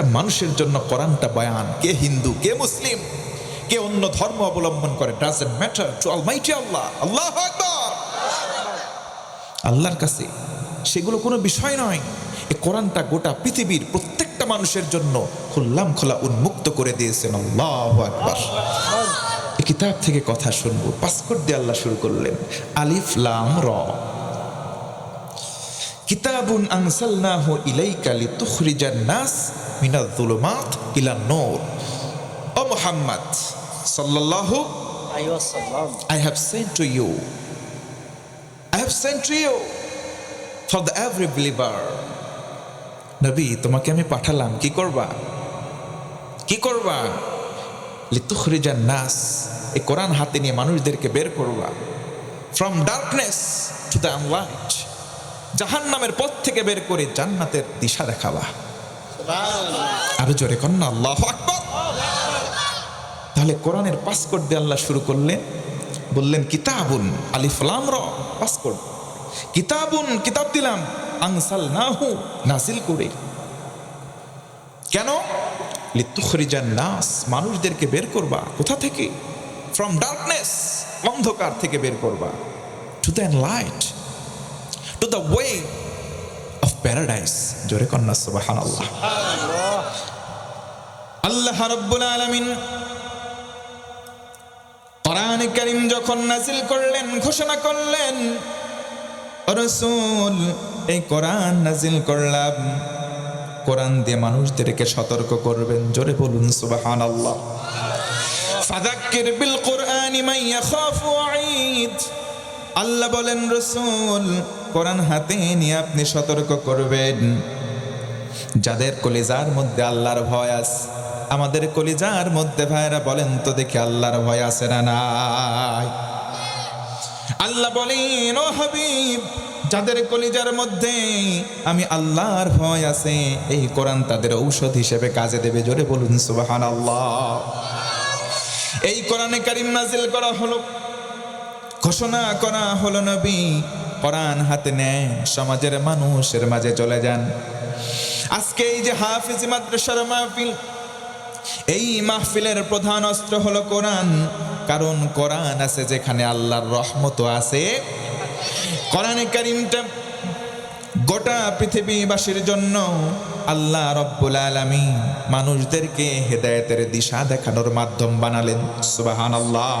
প্রত্যেকটা মানুষের জন্য কোরআনটা বয়ান। কে হিন্দু, কে মুসলিম, কে অন্য ধর্ম অবলম্বন করে doesn't matter to Allah Allah আল্লাহর কাছে সেগুলো কোনো বিষয় নয়। এই কোরআনটা গোটা পৃথিবীর প্রত্যেকটা মানুষের জন্য খুল্লাম খোলা উন্মুক্ত করে দিয়েছেন, আল্লাহ আকবার। এই কিতাব থেকে কথা শুনব পাসকট দিয়ে আল্লাহ শুরু করলেন। আলিফ, লাম, র। কিতাবুন আনসালনাহু ইলাইকা লিতুখরিজান নাস মিনাল যুলুমাত ইলান নূর। ও মুহাম্মদ সাল্লাল্লাহু I have sent to you, I have sent to you for the every believer নবী, তোমাকে আমি পাঠালাম, কি করবা? কি করবা? লিতুখরিজান নাস, এই কোরআন হাতে নিয়ে মানুষদেরকে বের করবা। From darkness to the light জাহান্নামের পথ থেকে বের করে জান্নাতের দিশা দেখাবা। আরও জোরে কন্যা, আল্লাহ আকবার। তাহলে কোরআনের পাসকোড দিয়ে আল্লাহ শুরু করলেন, বললেন, কিতাবুন আলিফলাম র পাসকোড কিতাবুন, কিতাব দিলাম আনসাল নাহু নাসিল করে। কেন? লিতুখরিজান নাস, মানুষদেরকে বের করবা, কোথা থেকে? ফ্রম ডার্কনেস অন্ধকার থেকে বের করবা। To the light to the way paradise জোরে কন্যা সুবাহান আল্লাহ আল্লাহ রব্বুল আলামিন কোরআন করিম যখন নাজিল করলেন, ঘোষণা করলেন, রসুল, এই কোরআন নাজিল করলাম। কোরআন দিয়ে মানুষদেরকে সতর্ক করবেন, জোরে বলুন সুবাহান আল্লাহ ফাদাক্কির বিল কোরআনি মান ইয়াখাফু ওয়াঈদ আল্লাহ বলেন, রসুল, কোরআন হাতে নিয়ে আপনি সতর্ক করবেন। যাদের কলিজার মধ্যে আল্লাহর ভয় আছে আমাদের কলিজার মধ্যে ভাইরা বলেন, তো দেখি আল্লাহর ভয় আছে না নাই? আল্লাহ বলেন, ও হাবিব, যাদের কলিজার মধ্যে আমি আল্লাহর ভয় আছে, এই কোরআন তাদের ঔষধ হিসেবে কাজে দেবে। জোরে বলুন সুবাহান আল্লাহ এই কোরআনে কারিম নাজিল করা হলো। ঘোষণা করা হলো নবী। কোরআন হাতে নেয় সমাজের মানুষের মাঝে চলে যান। আজকে এই যে হাফিজ মাদ্রাসার মাহফিল, এই মাহফিলের প্রধান অস্ত্র হলো কোরআন। কারণ কোরআন আছে যেখানে আল্লাহর রহমত আছে। কোরআনে কারিমটা গোটা পৃথিবীবাসীর জন্য আল্লাহ রব্বুল আলমী মানুষদেরকে হেদায়েতের দিশা দেখানোর মাধ্যম বানালেন। সুবাহান আল্লাহ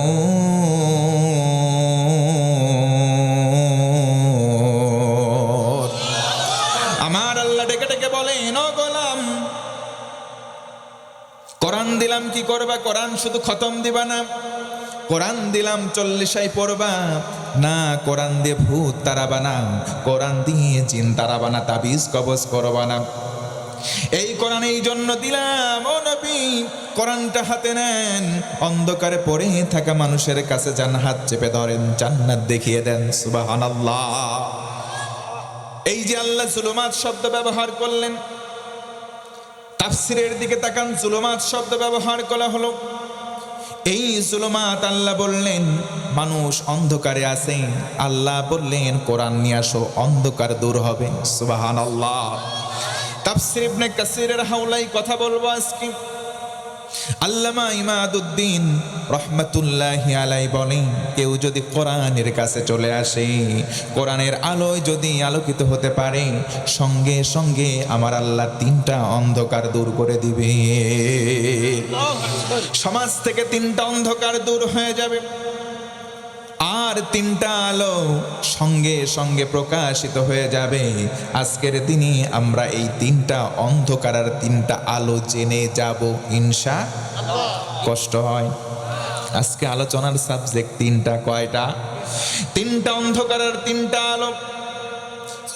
করবা, কোরআন শুধু খতম দিবা না। কোরআন দিলাম, চল্লিশাই পড়বা। না, কোরআন দিয়ে ভূত তারাবা না। কোরআন দিয়ে জিন তারাবা না, তাবিজ কবজ করবা না। এই কোরআন এই জন্য দিলাম, ও নবী, কোরআনটা হাতে নেন। অন্ধকারে পড়ে থাকা মানুষের কাছে যান, হাত চেপে ধরেন, জান্নাত দেখিয়ে দেন, সুবহানাল্লাহ। এই যে আল্লাহ জুলুমাত শব্দ ব্যবহার করলেন তাফসিরের দিকে তাকান, জুলুমাত শব্দ ব্যবহার করা হলো। এই জুলমাত আল্লাহ বললেন, মানুষ অন্ধকারে আছে। আল্লাহ বললেন, কোরআন নিয়ে আসো, অন্ধকার দূর হবে। সুবাহান আল্লাহ তাফসির ইবনে কাসিরের হাওলাই কথা বলব আজকে। আল্লামা ইমাদুদ্দিন রহমতুল্লাহ আলাই বলেন, কেউ যদি কোরআনের কাছে চলে আসে, কোরআনের আলোয় যদি আলোকিত হতে পারে, সঙ্গে সঙ্গে আমার আল্লাহ তিনটা অন্ধকার দূর করে দিবে। সমাজ থেকে তিনটা অন্ধকার দূর হয়ে যাবে। আর তিনটা আলো সঙ্গে সঙ্গে প্রকাশিত হয়ে যাবে। আজকের দিনে আমরা এই তিনটা অন্ধকার আর তিনটা আলো জেনে যাব, ইনশা কষ্ট হয়। আজকে আলোচনার সাবজেক্ট তিনটা, কয়টা? তিনটা অন্ধকার আর তিনটা আলো।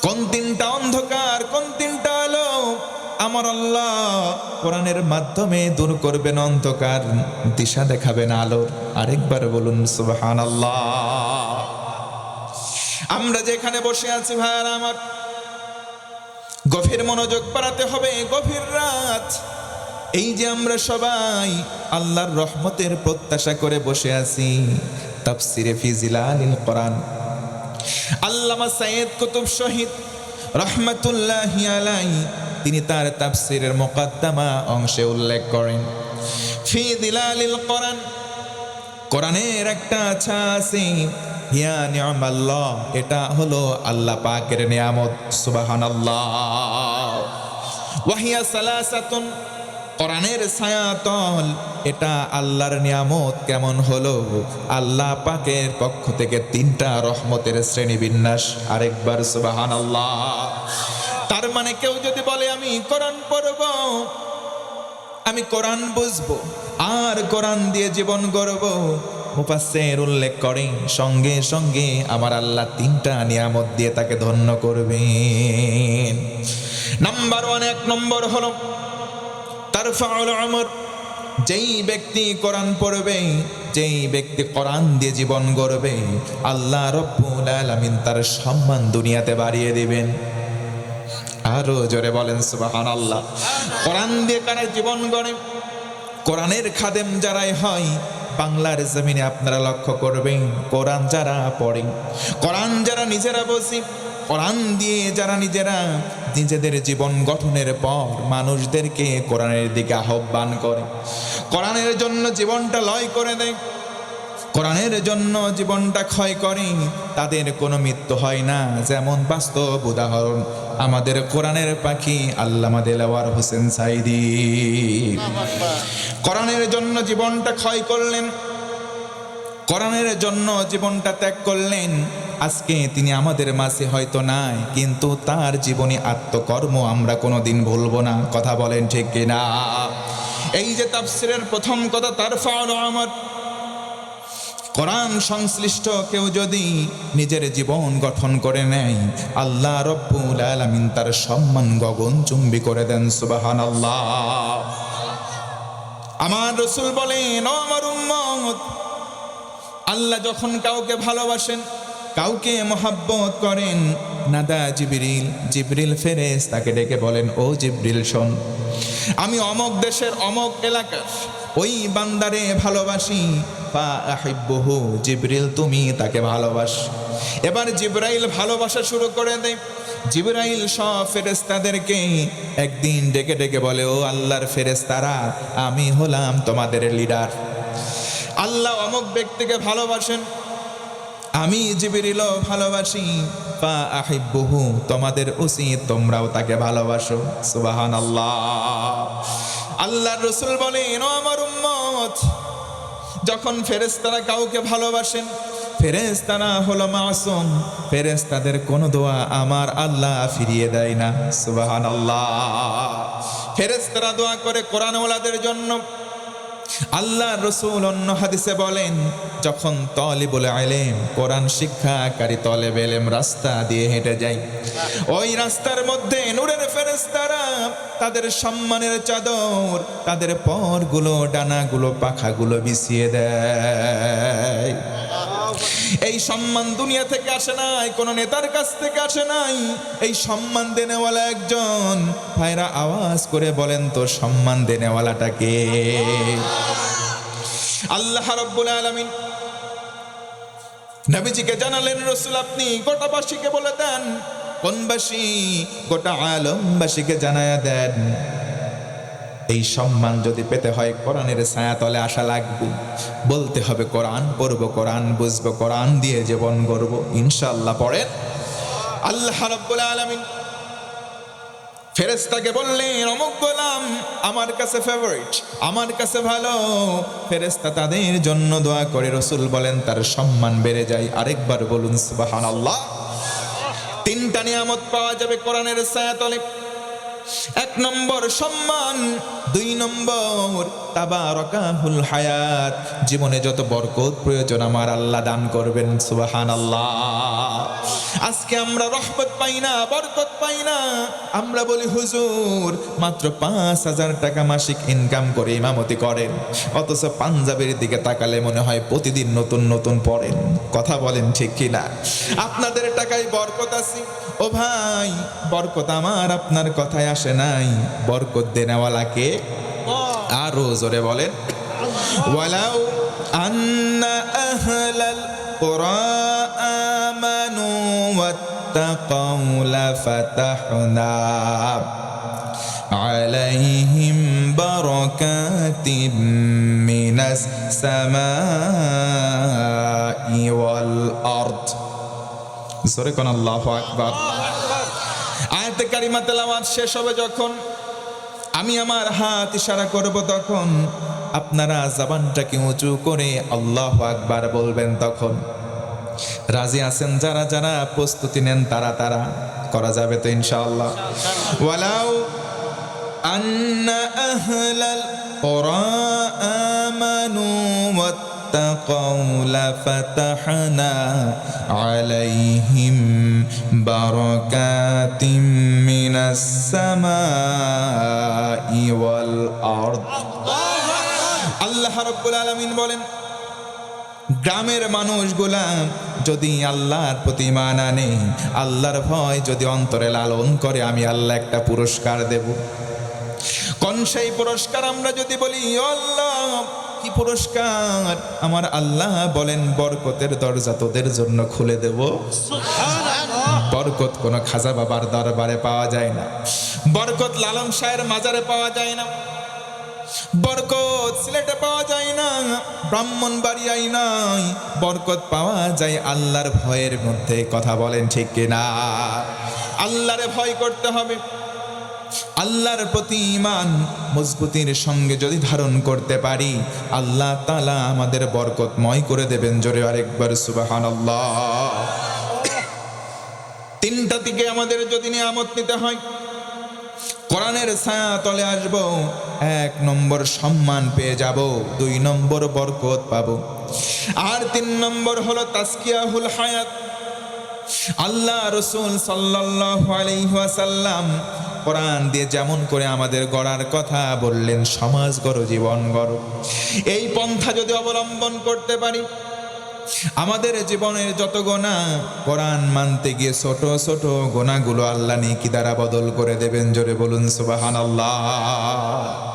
কোন তিনটা অন্ধকার? আমার আল্লাহ কোরআনের মাধ্যমে দূর করবেন অন্ধকার, দিশা দেখাবেন আলোর। আরেকবার বলুন সুবহান আমরা যেখানে বসে আছি ভাইয়ার আমার, গভীর মনোযোগ বাড়াতে হবে, গভীর রাত। এই যে আমরা সবাই আল্লাহর রহমতের প্রত্যাশা করে বসে আছি, তাফসিরে ফিজিলালিল কোরআন। আল্লামা সাইয়েদ কুতুব শহীদ রহমতুল্লাহি আলাই তিনি তার তাফসিরের মোকদ্দমা অংশে উল্লেখ করেন। ফি দিলালিল কোরআন, কোরআনের একটা আছা আছে হিয়া নিয়ামাল্লাহ, এটা হলো আল্লাহ পাকের নিয়ামত, সুবহানাল্লাহ। ওয়াহিয়া সালাসাতুন, কোরআনের ছায়াতল, এটা আল্লাহর নিয়ামত কেমন হলো? আল্লাহ পাকের পক্ষ থেকে তিনটা রহমতের শ্রেণি বিন্যাস আরেকবার সুবহানাল্লাহ। তার মানে কেউ যদি বলে, আমি কোরআন পড়ব, আমি কোরআন বুঝব, আর কোরআন দিয়ে জীবন গড়ব। মুফাসসির উল্লেখ করেন, সঙ্গে সঙ্গে আমার আল্লাহ তিনটা নিয়ামত দিয়ে তাকে ধন্য করবেন। নাম্বার ওয়ান, এক নম্বর হলো, তারফাউল আমর যেই ব্যক্তি কোরআন পড়বে, যেই ব্যক্তি কোরআন দিয়ে জীবন গড়বে, আল্লাহ রব্বুল আলামিন তার সম্মান দুনিয়াতে বাড়িয়ে দিবেন। আরও জোরে বলেন সুবাহান আল্লাহ কোরআন দিয়ে কারা জীবন গড়ে, কোরআনের খাদেম যারাই হয়, বাংলার জমিনে আপনারা লক্ষ্য করবেন, কোরআন যারা পড়ে, কোরআন যারা নিজেরা বসি কোরআন দিয়ে যারা নিজেরা নিজেদের জীবন গঠনের পর মানুষদেরকে কোরআনের দিকে আহ্বান করে, কোরআনের জন্য জীবনটা লয় করে দেয়। কোরআনের জন্য জীবনটা ক্ষয় করে, তাদের কোনো মৃত্যু হয় না, যেমন বাস্তব উদাহরণ। আমাদের কোরআনের পাখি আল্লামা দেলাওয়ার হোসেন সাইদি। কোরআনের জন্য জীবনটা ক্ষয় করলেন, কোরআনের জন্য জীবনটা ত্যাগ করলেন, আজকে তিনি আমাদের মাঝে হয়তো নাই, কিন্তু তার জীবনী আত্মকর্ম আমরা কোনো দিন ভুলবো না, কথা বলেন ঠিক কিনা? এই যে তাফসিরের প্রথম কথা তার ফাউল আমার কোরআন সংশ্লিষ্ট কেউ যদি নিজের জীবন গঠন করে নেয়, আল্লাহ রব্বুল আলামিন তার সম্মান গগন চুম্বি করে দেন সুবাহান আল্লাহ আমার রসুল বলেন আমার উম্মত, আল্লাহ যখন কাউকে ভালোবাসেন, কাউকে মহাব্বত করেন, নাদা জিবরিল জিবরিল ফেরেস তাকে ডেকে বলেন, ও জিবরিল, শোন, আমি অমক দেশের অমক এলাকার ওই বান্দারে ভালোবাসি। পা আহিব্বহু, জিবরিল, তুমি তাকে ভালোবাস। এবার জিব্রাইল ভালোবাসা শুরু করে দেয় জিব্রাইল সব ফেরেস্তাদেরকে একদিন ডেকে ডেকে বলে, ও আল্লাহর ফেরেস্তারা আমি হলাম তোমাদের লিডার আল্লাহ অমুক ব্যক্তিকে ভালোবাসেন। আমি জিবিরিল ভালোবাসি। পা আহিব্বহু, তোমাদের উচিত তোমরাও তাকে ভালোবাসো। সুবাহান আল্লাহ আল্লাহ রসুল বলেন আমার উম্মত, যখন ফেরেস্তারা কাউকে ভালোবাসেন ফেরেস্তারা হলো মাসুম ফেরেস্তাদের কোনো দোয়া আমার আল্লাহ ফিরিয়ে দেয় না। সুবাহ আল্লাহ ফেরেস্তারা দোয়া করে কোরআন ওলাদের জন্য আল্লাহ রসুল অন্য হাদিসে বলেন, যখন তলিবুল আলেম কোরআন শিক্ষাকারী তলে বেলেম রাস্তা দিয়ে হেঁটে যায়, ওই রাস্তার মধ্যে নুরের ফেরেস্তারা তাদের সম্মানের চাদর, তাদের পরগুলো, ডানাগুলো, পাখাগুলো বিছিয়ে দেয়। এই সম্মান দুনিয়া থেকে আসে নাই, কোন নেতার কাছ থেকে আসে নাই। এই সম্মান দেনেওয়ালা একজন, ভাইরা আওয়াজ করে বলেন তো সম্মান দেনেওয়ালাটাকে আল্লাহ রব্বুল আলামিন নবীজিকে জানালেন, রসুল আপনি গোটাবাসীকে বলে দেন কোনবাসী গোটা আলমবাসীকে জানায়া দেন। এই সম্মান যদি পেতে হয় কোরআনের ছায়াতলে আসা লাগবে। বলতে হবে কোরআন, পড়ব কোরআন, বুঝব কোরআন দিয়ে জীবন গড়ব। ইনশাল্লাহ পড়েন। আল্লাহ রাব্বুল আলামিন ফেরেস্তাকে বললেন, অমুক গোলাম আমার কাছে ফেভারিট আমার কাছে ভালো। ফেরেস্তা তাদের জন্য দোয়া করে রসুল বলেন, তার সম্মান বেড়ে যায়। আরেকবার বলুন সুবাহান আল্লাহ তিনটা নিয়ামত পাওয়া যাবে কোরআনের ছায়াতলে। এক নম্বর সম্মান, দুই নম্বর তাবারকাহুল হায়াত। জীবনে যত বরকত প্রয়োজন আমার আল্লাহ দান করবেন সুবাহান আল্লাহ আজকে আমরা রহমত পাই না বরকত পাই না। আমরা বলি হুজুর মাত্র পাঁচ হাজার টাকা মাসিক ইনকাম করে ইমামতি করেন। অথচ পাঞ্জাবের দিকে তাকালে মনে হয় প্রতিদিন নতুন নতুন পড়েন। কথা বলেন ঠিক কিনা? আপনাদের টাকায় বরকত আছে? ও ভাই বরকত আমার আপনার কথায় আসে নাই। বরকত দেনেওয়ালাকে আরও জোরে বলেন। ওয়ালাউ আন্না আহলাল কুরআ আমানু ওয়াত্তাকাউ লাফাতাহনা عليهم بركات من السماء والأرض জোরে কোন আল্লাহু আকবার আয়াতে কারিমা তেলাওয়াত শেষ হবে যখন আমি আমার হাত ইশারা করব তখন আপনারা জবানটাকে উঁচু করে আল্লাহ আকবার বলবেন তখন রাজি আছেন যারা যারা প্রস্তুতি নেন তারা তারা করা যাবে তো ইনশাআল্লাহ ওয়ালাউ আন্না আহলাল কুরআ আমানু واتقوا لفتحنا عليهم بركات من السماء والأرض আল্লাহ রব্বুল আলামিন বলেন গ্রামের মানুষগুলা যদি আল্লাহর প্রতি মান আনে আল্লাহর ভয় যদি অন্তরে লালন করে আমি আল্লাহ একটা পুরস্কার দেব। কোন সেই পুরস্কার আমরা যদি বলি আল্লাহ কি পুরস্কার? আমার আল্লাহ বলেন বরকতের দরজা তোদের জন্য খুলে দেব। বরকত কোনো খাজা বাবার দরবারে পাওয়া যায় না। বরকত লালন শাহের মাজারে পাওয়া যায় না। বরকত সিলেটে পাওয়া যায় না ব্রাহ্মণ বাড়িয়াই নাই। বরকত পাওয়া যায় আল্লাহর ভয়ের মধ্যে, কথা বলেন ঠিক কিনা? আল্লাহরে ভয় করতে হবে। আল্লাহর প্রতি ইমান মজবুতির সঙ্গে যদি ধারণ করতে পারি, আল্লাহ তালা আমাদের বরকতময় করে দেবেন। জোরে আরেকবার সুবাহান তিনটা দিকে আমাদের যদি নিয়ামত নিতে হয়, কোরআনের ছায়া তলে আসব। এক নম্বর সম্মান পেয়ে যাব, দুই নম্বর বরকত পাব। আর তিন নম্বর হলো তাস্কিয়াহুল হায়াত। আল্লাহ রসুল সাল্লাসাল্লাম কোরআন দিয়ে যেমন করে আমাদের গড়ার কথা বললেন, সমাজ গড়, জীবন গড়। এই পন্থা যদি অবলম্বন করতে পারি আমাদের জীবনের যত গোনা কোরআন মানতে গিয়ে ছোট ছোট গোনাগুলো আল্লাহ নেকি দ্বারা বদল করে দেবেন। জোরে বলুন সুবাহান আল্লাহ